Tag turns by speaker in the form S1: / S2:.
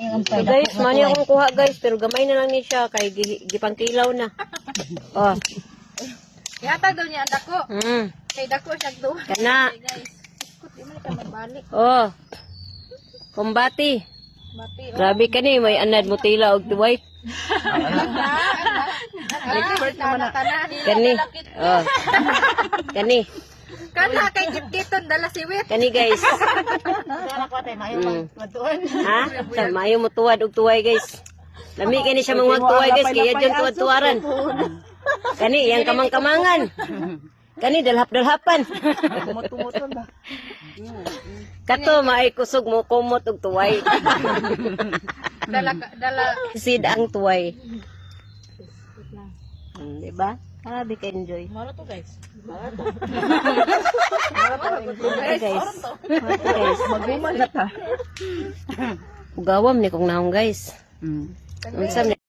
S1: So guys, mani akong kuha guys, pero gamay na lang ni siya kay gi- gipangkilaw na. Oh,
S2: Yata daw niya ang dako.
S1: mm,
S2: Kay dako siya doon.
S1: kana.
S2: Guys. Ikot, di man ka magbalik.
S1: Oh. Kumbati.
S2: Bati.
S1: Grabe ka ni, may anad mo tila og tuway.
S2: Expert naman na.
S1: Kani. Oh. Kani.
S2: Kana kay Jipkiton dala si Wit.
S1: Kani guys. Mm. Ha? Sa mayo mo tuwad og tuway guys. Lami kani siya mga tuway guys, kaya dyan tuwad-tuwaran. Kani, yang kamang-kamangan. Kani, dalhap-dalhapan. Kato, maay kusog mo kumot og tuway.
S2: Dala dala
S1: Sid ang tuway. Hmm, diba? Grabe ka enjoy.
S2: Maro to guys.
S1: Okay guys. Okay guys. Maguman na ta. Ugawam ni kong naong guys. Unsam ni